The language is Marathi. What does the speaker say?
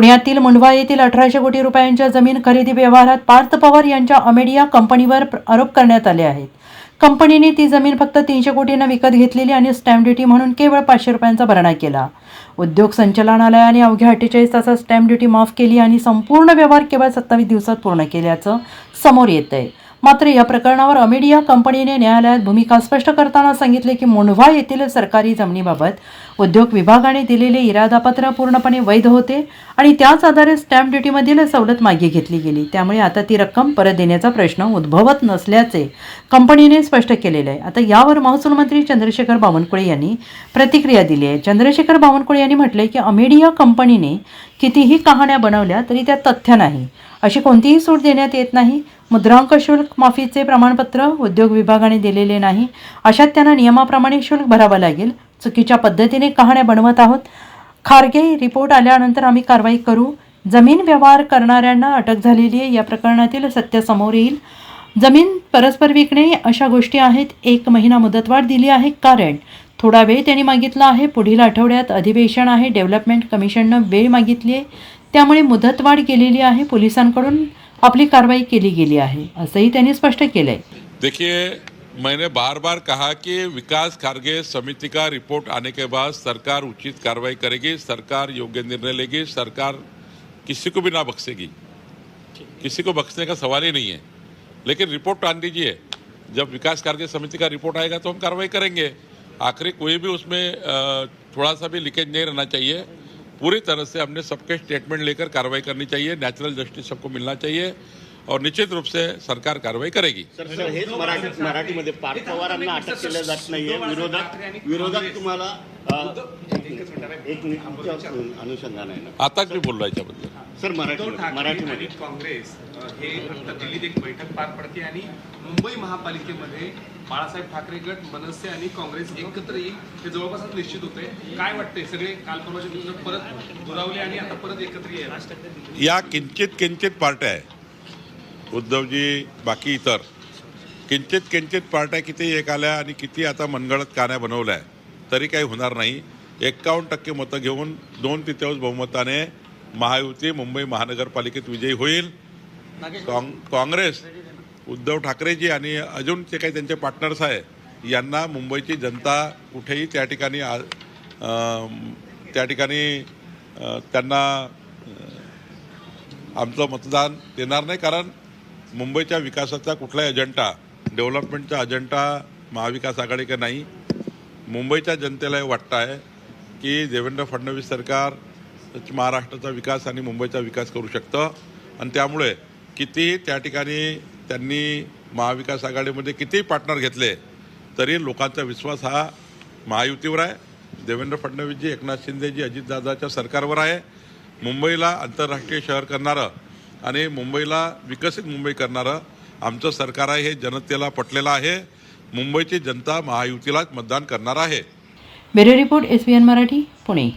पुण्यातील मुंडवा येथील अठराशे कोटी रुपयांच्या जमीन खरेदी व्यवहारात पार्थ पवार यांच्या अमेडिया कंपनीवर आरोप करण्यात आले आहेत. कंपनीने ती जमीन फक्त तीनशे कोटींना विकत घेतलेली आणि स्टॅम्प ड्युटी म्हणून केवळ पाचशे रुपयांचा भरणा केला. उद्योग संचालनालयाने अवघ्या अठ्ठेचाळीस तासात स्टॅम्प ड्युटी माफ केली आणि संपूर्ण व्यवहार केवळ सत्तावीस दिवसात पूर्ण केल्याचं समोर येत आहे मात्र या प्रकरणावर अमेडिया कंपनीने न्यायालयात भूमिका स्पष्ट करताना सांगितले की मोंढवा येथील सरकारी जमिनीबाबत उद्योग विभागाने दिलेले इरादापत्र पूर्णपणे वैध होते आणि त्याच आधारे स्टॅम्प ड्युटीमधील सवलत मागे घेतली गेली. त्यामुळे आता ती रक्कम परत देण्याचा प्रश्न उद्भवत नसल्याचे कंपनीने स्पष्ट केलेले आहे. आता यावर महसूल मंत्री चंद्रशेखर बावनकुळे यांनी प्रतिक्रिया दिली आहे. चंद्रशेखर बावनकुळे यांनी म्हटले की अमेडिया कंपनीने कितीही कहाण्या बनवल्या तरी त्यात तथ्य नाही. अशी कोणतीही सूट देण्यात येत नाही. मुद्रांक शुल्क माफीचे प्रमाणपत्र उद्योग विभागाने दिलेले नाही. अशात त्यांना नियमाप्रमाणे शुल्क भरावं लागेल. चुकीच्या पद्धतीने कहाण्या बनवत आहोत. खारगे रिपोर्ट आल्यानंतर आम्ही कारवाई करू. जमीन व्यवहार करणाऱ्यांना अटक झालेली आहे. या प्रकरणातील सत्य समोर येईल. जमीन परस्पर विकणे अशा गोष्टी आहेत. एक महिना मुदतवाढ दिली आहे. कारण थोडा वेळ त्यांनी मागितला आहे. पुढील आठवड्यात अधिवेशन आहे. डेव्हलपमेंट कमिशननं वेळ मागितली आहे. त्यामुळे मुदतवाढ केलेली आहे. पोलिसांकडून आपली कारवाई केली गेली आहे. असंही त्यांनी स्पष्ट केलं आहे देखिए मैंने बार बार कहा कि विकास खारगे समिति का रिपोर्ट आने के बाद सरकार उचित कार्रवाई करेगी सरकार योग्य निर्णय लेगी सरकार किसी को भी ना बख्शेगी। किसी को बख्शने का सवाल ही नहीं है। लेकिन रिपोर्ट आन दीजिए। जब विकास खारगे समिति का रिपोर्ट आएगा तो हम कार्रवाई करेंगे। आखिरी कोई भी उसमें थोड़ा सा भी लीकेज नहीं रहना चाहिए। पूरी तरह से हमने सबके स्टेटमेंट लेकर कार्रवाई करनी चाहिए। नेचुरल जस्टिस सबको मिलना चाहिए। और निश्चित रूप से सरकार कार्रवाई करेगी। सर सर हेच मराठी मराठीमध्ये पार्थ पवारांना अटक केलं जात नाहीये. विरोधात विरोधात तुम्हाला एक अनुषंगाने आताच मी बोललो याच्याबद्दल. सर मराठी मराठीमध्ये. काँग्रेस हे दिल्लीत एक बैठक पार पडते आणि मुंबई महापालिकेमध्ये बाळासाहेब ठाकरे गट मनसे आणि काँग्रेस एकत्र येईल हे जवळपास निश्चित होते काय वाटतंय? सगळे काल परवाच्या परत दुरावले आणि आता परत एकत्र येईल या किंचित किंचित पार्ट्या आहे. उद्धवजी बाकी इतर. किंचित किंचित पार्ट्या किती एक आल्या आणि किती आता मनगळत कान्या बनवल्या तरी काही होणार नाही. एक्कावन्न टक्के मतं घेऊन दोन तृतीयांश बहुमताने महायुती मुंबई महानगरपालिकेत विजयी होईल. काँग काँग्रेस उद्धव ठाकरेजी आणि अजून जे काही त्यांचे पार्टनर्स आहे यांना मुंबईची जनता कुठेही त्या ठिकाणी त्या ठिकाणी त्यांना आमचं मतदान देणार नाही कारण मुंबईच्या विकासाचा कुठलाही अजेंडा डेव्हलपमेंटचा अजेंडा महाविकास आघाडीकडे नाही. मुंबईच्या जनतेला हे वाटतं आहे की देवेंद्र फडणवीस सरकार महाराष्ट्राचा विकास आणि मुंबईचा विकास करू शकतं. आणि त्यामुळे कितीही त्या ठिकाणी त्यांनी महाविकास आघाडीमध्ये कितीही पार्टनर घेतले तरी लोकांचा विश्वास हा महायुतीवर आहे. देवेंद्र फडणवीसजी एकनाथ शिंदेजी अजितदादाच्या सरकारवर आहे. मुंबईला आंतरराष्ट्रीय शहर करणारं आणि मुंबईला विकसित मुंबई करणारं आमचं सरकार आहे हे जनतेला पटलेलं आहे. मुंबईची जनता महायुतीलाच मतदान करणार आहे. Bureau report S Marathi Pune.